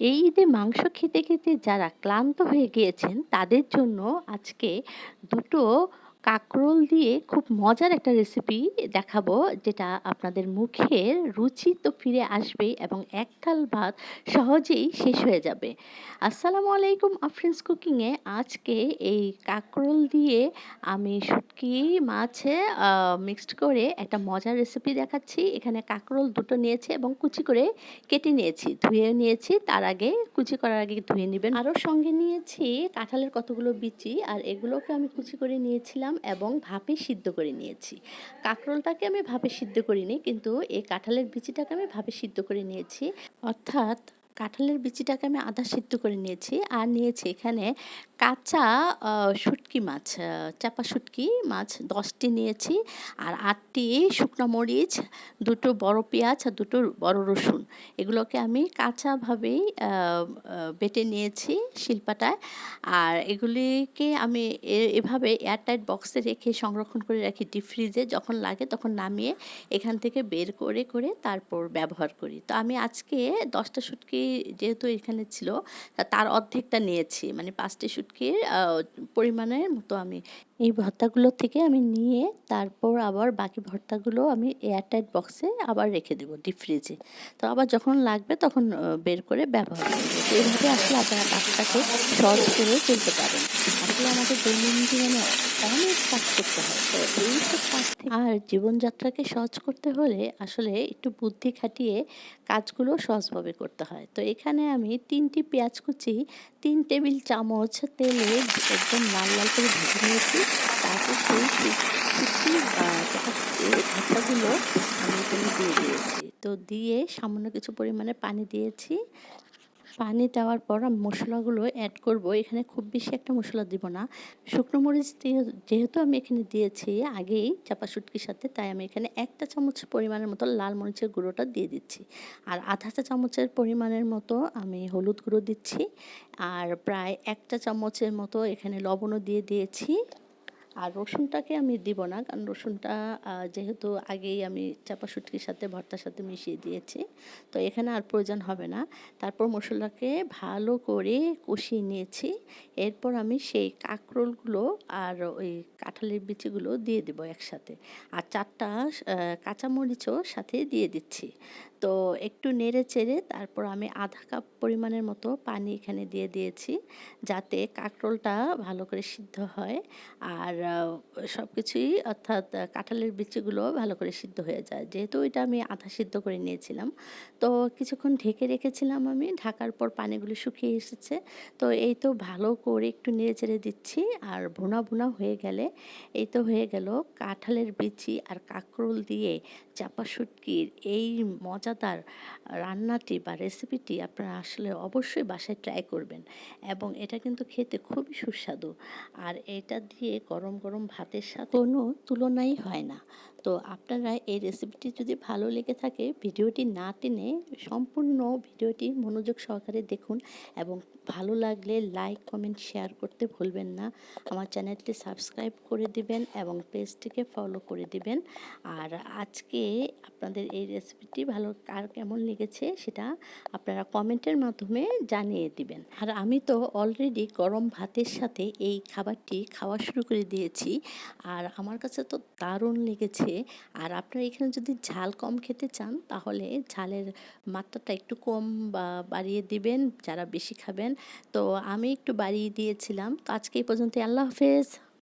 এই ঈদে মাংস খেতে, খেতে যারা ক্লান্ত হয়ে গিয়েছেন তাদের জন্য আজকে দুটো কাঁকরোল দিয়ে খুব মজার একটা রেসিপি দেখাবো, যেটা আপনাদের মুখের রুচি তো ফিরে আসবেই এবং এক থাল ভাত সহজেই শেষ হয়ে যাবে। আসসালামু আলাইকুম আফরিনস কুকিংয়ে আজকে এই কাঁকরোল দিয়ে আমি শুটকি, মাছে মিক্সড করে একটা মজার রেসিপি দেখাচ্ছি। এখানে কাঁকরোল দুটো নিয়েছি এবং কুচি করে কেটে নিয়েছি। ধুয়ে নিয়েছি, তার আগে কুচি করার আগে ধুয়ে নেবেন আরও সঙ্গে নিয়েছি কাঁঠালের কতগুলো বিচি, আর এগুলোকে আমি কুচি করে নিয়েছিলাম এবং ভাপে সিদ্ধ করে নিয়েছি। কাঁকরোলটাকে আমি ভাপে সিদ্ধ করিনি, কিন্তু এই কাঁঠালের বিচিটাকে আমি ভাপে সিদ্ধ করে নিয়েছি। অর্থাৎ কাঁঠালের বিচিটাকে আমি আধা সিদ্ধ করে নিয়েছি আর নিয়েছি এখানে কাঁচা শুটকি মাছ চাপা শুটকি মাছ দশটি নিয়েছি আর আটটি শুকনো মরিচ, দুটো বড় পেঁয়াজ আর দুটো বড় রসুন। এগুলোকে আমি কাঁচাভাবেই বেটে নিয়েছি শিল্পাটায় আর এগুলিকে আমি এভাবে এয়ারটাইট বক্সে রেখে সংরক্ষণ করে রাখি ডিপ ফ্রিজে। যখন লাগে তখন নামিয়ে এখান থেকে বের করে, করে তারপর ব্যবহার করি। তো আমি আজকে ১০ টা শুটকি যেহেতু এখানে ছিল তার অর্ধেকটা নিয়েছি। মানে ৫ টি শুটকির পরিমাণের মতো আমি এই ভর্তাগুলো থেকে আমি নিয়ে তারপর আবার বাকি ভর্তাগুলো আমি এয়ারটাইট বক্সে আবার রেখে দেবো ডিপ ফ্রিজে। তো আবার যখন লাগবে তখন বের করে ব্যবহার করব তো এভাবে আসলে আপনারা বাচ্চাকে সহজ করে তুলতে পারেন। আসলে আমাদের দৈনন্দিন জীবনে অনেক কাজ করতে হয়। তো এইসব কাজ থেকে আর জীবনযাত্রাকে সহজ করতে হলে আসলে একটু বুদ্ধি খাটিয়ে কাজগুলো সহজভাবে করতে হয়। তো এখানে আমি তিনটি পেঁয়াজ কুচি তিন টেবিল চামচ তেলে একদম লাল, লাল করে ভেজে নিয়েছি। তারপর সেই আমি এখানে দিয়ে দিয়েছি। তো দিয়ে সামান্য কিছু পরিমাণে পানি দিয়েছি। পানি দেওয়ার পর মসলাগুলো এড করব। এখানে খুব বেশি একটা মশলা দিব না। শুকনো মরিচ দিয়ে যেহেতু আমি এখানে দিয়েছি, আগেই চাপা শুটকির সাথে, তাই আমি এখানে একটা চামচ পরিমাণের মতো লাল মরিচের গুঁড়োটা দিয়ে দিচ্ছি। আর আধা চা চামচের পরিমাণের মতো আমি হলুদ গুঁড়ো দিচ্ছি। আর প্রায় একটা চামচের মতো এখানে লবণও দিয়ে দিয়েছি। আর রসুনটাকে আমি দিব না, কারণ রসুনটা যেহেতু আগেই আমি চাপা শুটকির সাথে ভর্তার সাথে মিশিয়ে দিয়েছি। তো এখানে আর প্রয়োজন হবে না। তারপর মশলাকে ভালো করে কষিয়ে নিয়েছি। এরপর আমি সেই কাঁকরোলগুলো আর ওই কাঁঠালের বিচিগুলো দিয়ে দেবো একসাথে। আর চারটা কাঁচামরিচও সাথে দিয়ে দিচ্ছি। তো একটু নেড়ে চেড়ে তারপর আমি আধা কাপ পরিমাণের মতো পানি এখানে দিয়ে দিয়েছি। যাতে কাঁকরোলটা ভালো করে সিদ্ধ হয়। আর সব কিছুই অর্থাৎ কাঁঠালের বিচিগুলো ভালো করে সিদ্ধ হয়ে যায়। যেহেতু এটা আমি আধা সিদ্ধ করে নিয়েছিলাম। তো কিছুক্ষণ ঢেকে রেখেছিলাম আমি। ঢাকার পর পানিগুলো শুকিয়ে এসেছে। তো এই তো ভালো করে একটু নেড়ে চেড়ে দিচ্ছি। আর ভুনা, ভুনা হয়ে গেলে এই তো হয়ে গেল কাঁঠালের বিচি আর কাঁকরোল দিয়ে চাপা শুটকির এই মজাদার রান্নাটি বা রেসিপিটি আপনারা আসলে অবশ্যই বাসায় ট্রাই করবেন। এবং এটা কিন্তু খেতে খুবই সুস্বাদু। আর এটা দিয়ে গরম, গরম গরম ভাতের সাথে কোনো তুলনাই হয় না। তো আপনারা এই রেসিপিটি যদি ভালো লেগে থাকে ভিডিওটি না টেনে সম্পূর্ণ ভিডিওটি মনোযোগ সহকারে দেখুন এবং ভালো লাগলে লাইক, কমেন্ট, শেয়ার করতে ভুলবেন না। আমার চ্যানেলটি সাবস্ক্রাইব করে দিবেন এবং পেজটিকে ফলো করে দিবেন। আর আজকে আপনাদের এই রেসিপিটি ভালো কার কেমন লেগেছে সেটা আপনারা কমেন্টের মাধ্যমে জানিয়ে দিবেন। আর আমি তো অলরেডি গরম ভাতের সাথে এই খাবারটি খাওয়া শুরু করে দিয়েছি। আর আমার কাছে তো দারুণ লেগেছে। আর আপনারা এখানে যদি ঝাল কম খেতে চান, তাহলে ঝালের মাত্রাটা একটু কম বা বাড়িয়ে দিবেন, যারা বেশি খাবেন। তো আমি একটু বাড়িয়ে দিয়েছিলাম। তো আজকে এই পর্যন্তই। আল্লাহ হাফেজ।